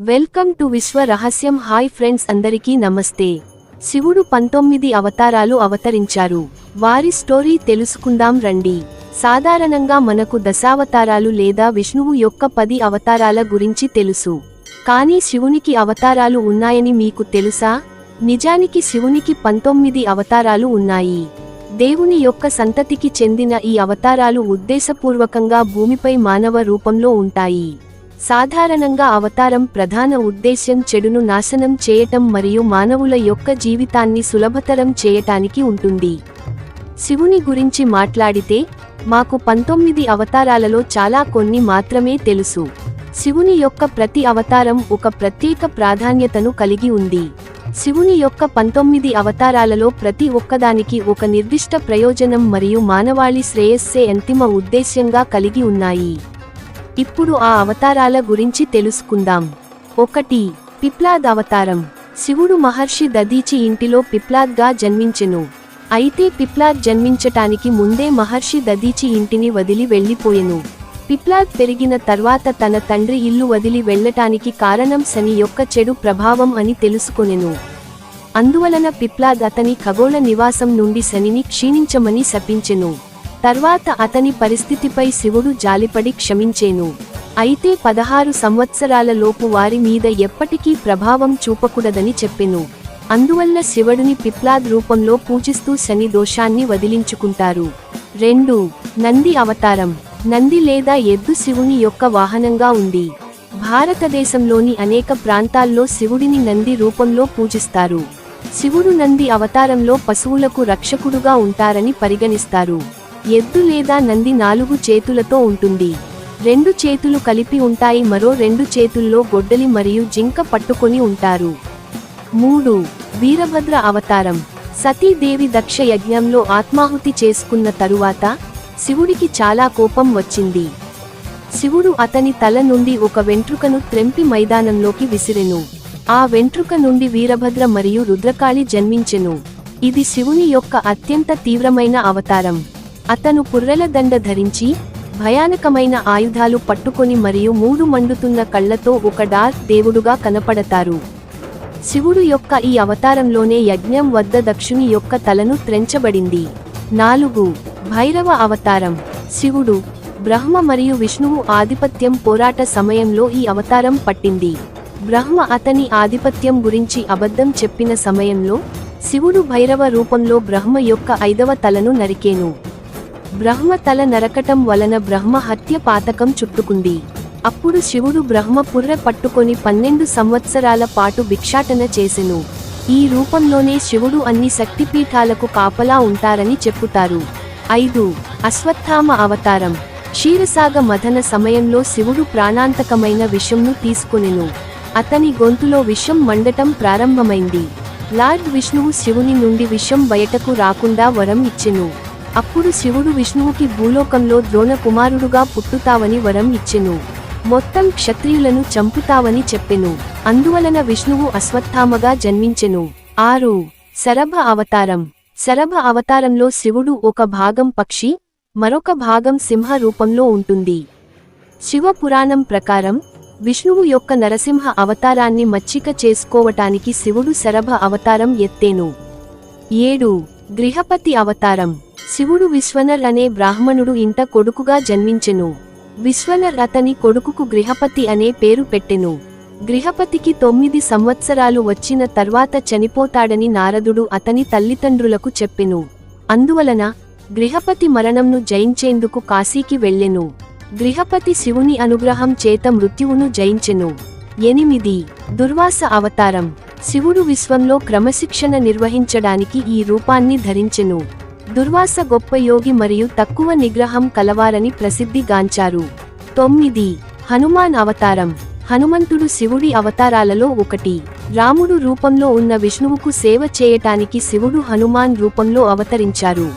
Welcome to విశ్వ రహస్యం. Hi friends అందరికీ నమస్తే. శివుడు పంతొమ్మిది అవతారాలు అవతరించారు. వారి స్టోరీ తెలుసుకుందాం రండి. సాధారణంగా మనకు దశావతారాలు లేదా విష్ణువు యొక్క పది అవతారాల గురించి తెలుసు. కానీ శివునికి అవతారాలు ఉన్నాయని మీకు తెలుసా? నిజానికి శివునికి పంతొమ్మిది అవతారాలు ఉన్నాయి. దేవుని యొక్క సంతతికి చెందిన ఈ అవతారాలు ఉద్దేశపూర్వకంగా భూమిపై మానవ రూపంలో ఉంటాయి. సాధారణంగా అవతారం ప్రధాన ఉద్దేశ్యం చెడును నాశనం చేయటం మరియు మానవుల యొక్క జీవితాన్ని సులభతరం చేయటానికి ఉంటుంది. శివుని గురించి మాట్లాడితే మాకు పంతొమ్మిది అవతారాలలో చాలా కొన్ని మాత్రమే తెలుసు. శివుని యొక్క ప్రతి అవతారం ఒక ప్రత్యేక ప్రాధాన్యతను కలిగి ఉంది. శివుని యొక్క పంతొమ్మిది అవతారాలలో ప్రతి ఒక్కదానికి ఒక నిర్దిష్ట ప్రయోజనం మరియు మానవాళి శ్రేయస్సే అంతిమ ఉద్దేశ్యంగా కలిగి ఉన్నాయి. ఇప్పుడు ఆ అవతారాల గురించి తెలుసుకుందాం. ఒకటి పిప్లాద్ అవతారం. శివుడు మహర్షి దదీచి ఇంటిలో పిప్లాద్గా జన్మించెను. అయితే పిప్లాద్ జన్మించటానికి ముందే మహర్షి దదీచి ఇంటిని వదిలి వెళ్ళిపోయెను పిప్లాద్ పెరిగిన తర్వాత తన తండ్రి ఇల్లు వదిలి వెళ్ళటానికి కారణం శని యొక్క చెడు ప్రభావం అని తెలుసుకొనెను. అందువలన పిప్లాద్ అతని ఖగోళ నివాసం నుండి శనిని క్షీణించమని శపించెను. తర్వాత అతని పరిస్థితిపై శివుడు జాలిపడి క్షమించేను. అయితే పదహారు సంవత్సరాల లోపు వారి మీద ఎప్పటికీ ప్రభావం చూపకూడదని చెప్పెను. అందువల్ల శివుడిని పిప్లాద్ రూపంలో పూజిస్తూ శని దోషాన్ని వదిలించుకుంటారు. రెండు నంది అవతారం. నంది లేదా ఎద్దు శివుని యొక్క వాహనంగా ఉంది. భారతదేశంలోని అనేక ప్రాంతాల్లో శివుడిని నంది రూపంలో పూజిస్తారు. శివుడు నంది అవతారంలో పశువులకు రక్షకుడుగా ఉంటారని పరిగణిస్తారు. ఎద్దు లేదా నంది నాలుగు చేతులతో ఉంటుంది. రెండు చేతులు కలిపి ఉంటాయి మరో రెండు చేతుల్లో గొడ్డలి మరియు జింక పట్టుకొని ఉంటారు. మూడు. వీరభద్ర అవతారం. సతీదేవి దక్ష యజ్ఞంలో ఆత్మాహుతి చేసుకున్న తరువాత శివుడికి చాలా కోపం వచ్చింది. శివుడు అతని తల నుండి ఒక వెంట్రుకను త్రెంపి మైదానంలోకి విసిరెను. ఆ వెంట్రుక నుండి వీరభద్ర మరియు రుద్రకాళి జన్మించెను. ఇది శివుని యొక్క అత్యంత తీవ్రమైన అవతారం. అతను పుర్రెల దండ ధరించి భయానకమైన ఆయుధాలు పట్టుకొని మరియు మూడు మండుతున్న కళ్ళతో ఒక డార్క్ దేవుడుగా కనపడతారు. శివుడు యొక్క ఈ అవతారంలోనే యజ్ఞం వద్ద దక్షుని యొక్క తలను త్రెంచబడింది. నాలుగు. భైరవ అవతారం. శివుడు బ్రహ్మ మరియు విష్ణువు ఆధిపత్యం పోరాట సమయంలో ఈ అవతారం పట్టింది. బ్రహ్మ అతని ఆధిపత్యం గురించి అబద్ధం చెప్పిన సమయంలో శివుడు భైరవ రూపంలో బ్రహ్మ యొక్క ఐదవ తలను నరికేను. బ్రహ్మ తల నరకటం వలన బ్రహ్మ హత్య పాతకం చుట్టుకుంది. అప్పుడు శివుడు బ్రహ్మ పుర్ర పట్టుకొని పన్నెండు సంవత్సరాల పాటు భిక్షాటన చేసెను. ఈ రూపంలోనే శివుడు అన్ని శక్తిపీఠాలకు కాపలా ఉంటారని చెప్పుతారు. ఐదు. అశ్వత్థామ అవతారం. క్షీరసాగ మథన సమయంలో శివుడు ప్రాణాంతకమైన విషంను తీసుకునెను. అతని గొంతులో విషం మండటం ప్రారంభమైంది. లార్డ్ విష్ణువు శివుని నుండి విషం బయటకు రాకుండా వరం ఇచ్చెను. అప్పుడు శివుడు విష్ణువుకి భూలోకంలో ద్రోణ కుమారుడుగా పుట్టుతావని వరం ఇచ్చెను. మొత్తం క్షత్రియులను చంపుతావని చెప్పెను. అందువలన విష్ణువు అశ్వత్థామగా జన్మించెను. ఆరు. శరభ అవతారం. శరభ అవతారంలో శివుడు ఒక భాగం పక్షి మరొక భాగం సింహ రూపంలో ఉంటుంది. శివ పురాణం ప్రకారం విష్ణువు యొక్క నరసింహ అవతారాన్ని మచ్చిక చేసుకోవటానికి శివుడు శరభ అవతారం ఎత్తేను. ఏడు. గృహపతి అవతారం. శివుడు విశ్వనర్ అనే బ్రాహ్మణుడు ఇంట కొడుకుగా జన్మించెను. విశ్వనర్ అతని కొడుకుకు గృహపతి అనే పేరు పెట్టెను. గృహపతికి తొమ్మిది సంవత్సరాలు వచ్చిన తర్వాత చనిపోతాడని నారదుడు అతని తల్లిదండ్రులకు చెప్పెను. అందువలన గృహపతి మరణంను జయించేందుకు కాశీకి వెళ్ళెను. గృహపతి శివుని అనుగ్రహం చేత మృత్యువును జయించెను. ఎనిమిది. దుర్వాస అవతారం. శివుడు విశ్వంలో క్రమశిక్షణ నిర్వహించడానికి ఈ రూపాన్ని ధరించెను. దుర్వాస గొప్ప యోగి మరియు తక్కువ నిగ్రహం కలవారని ప్రసిద్ధి గాంచారు. తొమ్మిది. హనుమాన్ అవతారం. హనుమంతుడు శివుడి అవతారాలలో ఒకటి. రాముడు రూపంలో ఉన్న విష్ణువుకు సేవ చేయటానికి శివుడు హనుమాన్ రూపంలో అవతరించారు.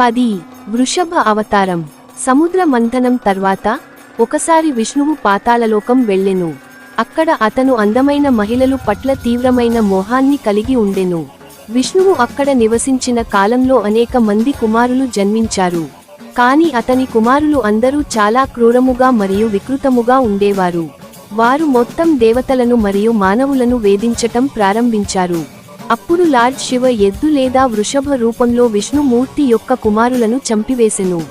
పది. వృషభ అవతారం. సముద్ర మంథనం తర్వాత ఒకసారి విష్ణువు పాతాళలోకం వెళ్ళెను. అక్కడ అతను అందమైన మహిళలు పట్ల తీవ్రమైన మోహాన్ని కలిగి ఉండెను. విష్ణువు అక్కడ నివసించిన కాలంలో అనేక మంది కుమారులు జన్మించారు. కాని అతని కుమారులు అందరూ చాలా క్రూరముగా మరియు వికృతముగా ఉండేవారు. వారు మొత్తం దేవతలను మరియు మానవులను వేధించటం ప్రారంభించారు. అప్పుడు లార్డ్ శివ ఎద్దు లేదా వృషభ రూపంలో విష్ణుమూర్తి యొక్క కుమారులను చంపివేసెను.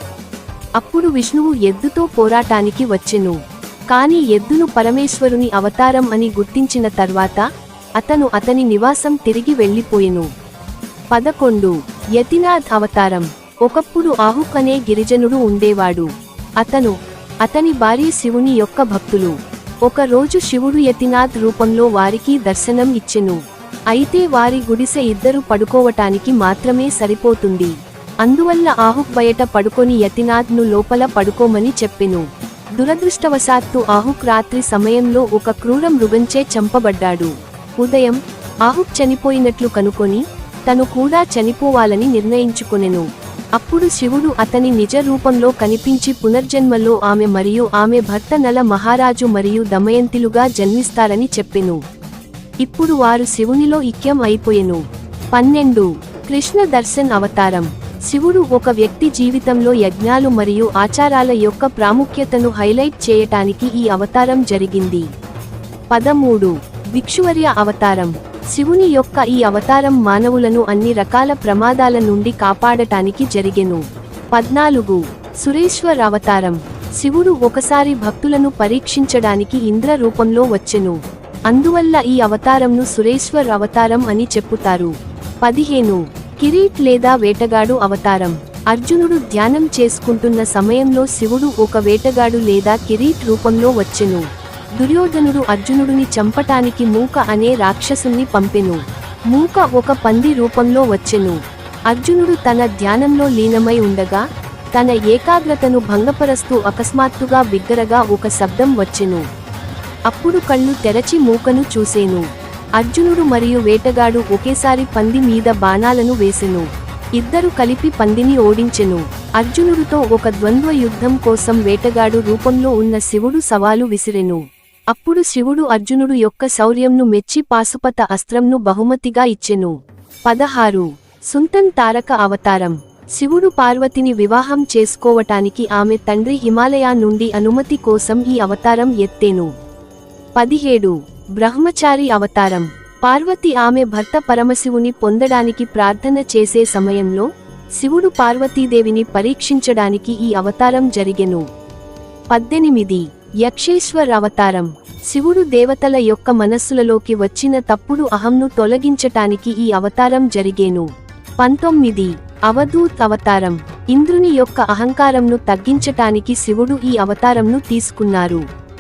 అప్పుడు విష్ణువు ఎద్దుతో పోరాటానికి వచ్చెను. కాని ఎద్దును పరమేశ్వరుని అవతారం అని గుర్తించిన తర్వాత అతను అతని నివాసం తిరిగి వెళ్ళిపోయెను. పదకొండు. యతినాథ్ అవతారం. ఒకప్పుడు ఆహుక్ అనే గిరిజనుడు ఉండేవాడు. అతను అతని భార్య శివుని యొక్క భక్తులు. ఒకరోజు శివుడు యతినాథ్ రూపంలో వారికి దర్శనం ఇచ్చెను. అయితే వారి గుడిసె ఇద్దరు పడుకోవటానికి మాత్రమే సరిపోతుంది. అందువల్ల ఆహుక్ బయట పడుకొని యతినాథ్ను లోపల పడుకోమని చెప్పెను. దురదృష్టవశాత్తు ఆహుక్ రాత్రి సమయంలో ఒక క్రూర మృగంచే చంపబడ్డాడు. ఉదయం ఆహుక్ చనిపోయినట్లు కనుకొని తను కూడా చనిపోవాలని నిర్ణయించుకొనెను. అప్పుడు శివుడు అతని నిజ రూపంలో కనిపించి పునర్జన్మలో ఆమె మరియు ఆమె భర్త నల మహారాజు మరియు దమయంతిలుగా జన్మిస్తారని చెప్పెను. ఇప్పుడు వారు శివునిలో ఐక్యం అయిపోయెను. పన్నెండు. కృష్ణ దర్శన్ అవతారం. శివుడు ఒక వ్యక్తి జీవితంలో యజ్ఞాలు మరియు ఆచారాల యొక్క ప్రాముఖ్యతను హైలైట్ చేయటానికి ఈ అవతారం జరిగింది. పదమూడు. భిక్షువర్య అవతారం. శివుని యొక్క ఈ అవతారం మానవులను అన్ని రకాల ప్రమాదాల నుండి కాపాడటానికి జరిగెను. పద్నాలుగు. సురేశ్వర్ అవతారం. శివుడు ఒకసారి భక్తులను పరీక్షించడానికి ఇంద్ర రూపంలో వచ్చెను. అందువల్ల ఈ అవతారంను సురేశ్వర్ అవతారం అని చెప్పుతారు. పదిహేను. కిరీట్ లేదా వేటగాడు అవతారం. అర్జునుడు ధ్యానం చేసుకుంటున్న సమయంలో శివుడు ఒక వేటగాడు లేదా కిరీట్ రూపంలో వచ్చెను. దుర్యోధనుడు అర్జునుడిని చంపటానికి మూక అనే రాక్షసుని పంపెను. మూక ఒక పంది రూపంలో వచ్చెను. అర్జునుడు తన ధ్యానంలో లీనమై ఉండగా తన ఏకాగ్రతను భంగపరస్తూ అకస్మాత్తుగా బిగ్గరగా ఒక శబ్దం వచ్చెను. అప్పుడు కళ్ళు తెరచి మూకను చూసేను. అర్జునుడు మరియు వేటగాడు ఒకేసారి పంది మీద బాణాలను వేసెను. ఇద్దరు కలిపి పందిని ఓడించెను. అర్జునుడితో ఒక ద్వంద్వ యుద్ధం కోసం వేటగాడు రూపంలో ఉన్న శివుడు సవాలు విసిరెను. అప్పుడు శివుడు అర్జునుడు యొక్క శౌర్యంను మెచ్చి పాశుపత అస్త్రంను బహుమతిగా ఇచ్చెను. పదహారు. సుంతన్ తారక అవతారం. శివుడు పార్వతిని వివాహం చేసుకోవటానికి ఆమె తండ్రి హిమాలయా నుండి అనుమతి కోసం ఈ అవతారం ఎత్తేను. పదిహేడు. బ్రహ్మచారి అవతారం. పార్వతి ఆమె భర్త పరమశివుని పొందడానికి ప్రార్థన చేసే సమయంలో శివుడు పార్వతీదేవిని పరీక్షించడానికి ఈ అవతారం జరిగెను. పద్దెనిమిది. యక్షేశ్వర్ అవతారం. శివుడు దేవతల యొక్క మనస్సులలోకి వచ్చిన తప్పుడు అహంను తొలగించటానికి ఈ అవతారం జరిగేను. పంతొమ్మిది. అవధూత్ అవతారం. ఇంద్రుని యొక్క అహంకారంను తగ్గించటానికి శివుడు ఈ అవతారంను తీసుకున్నారు.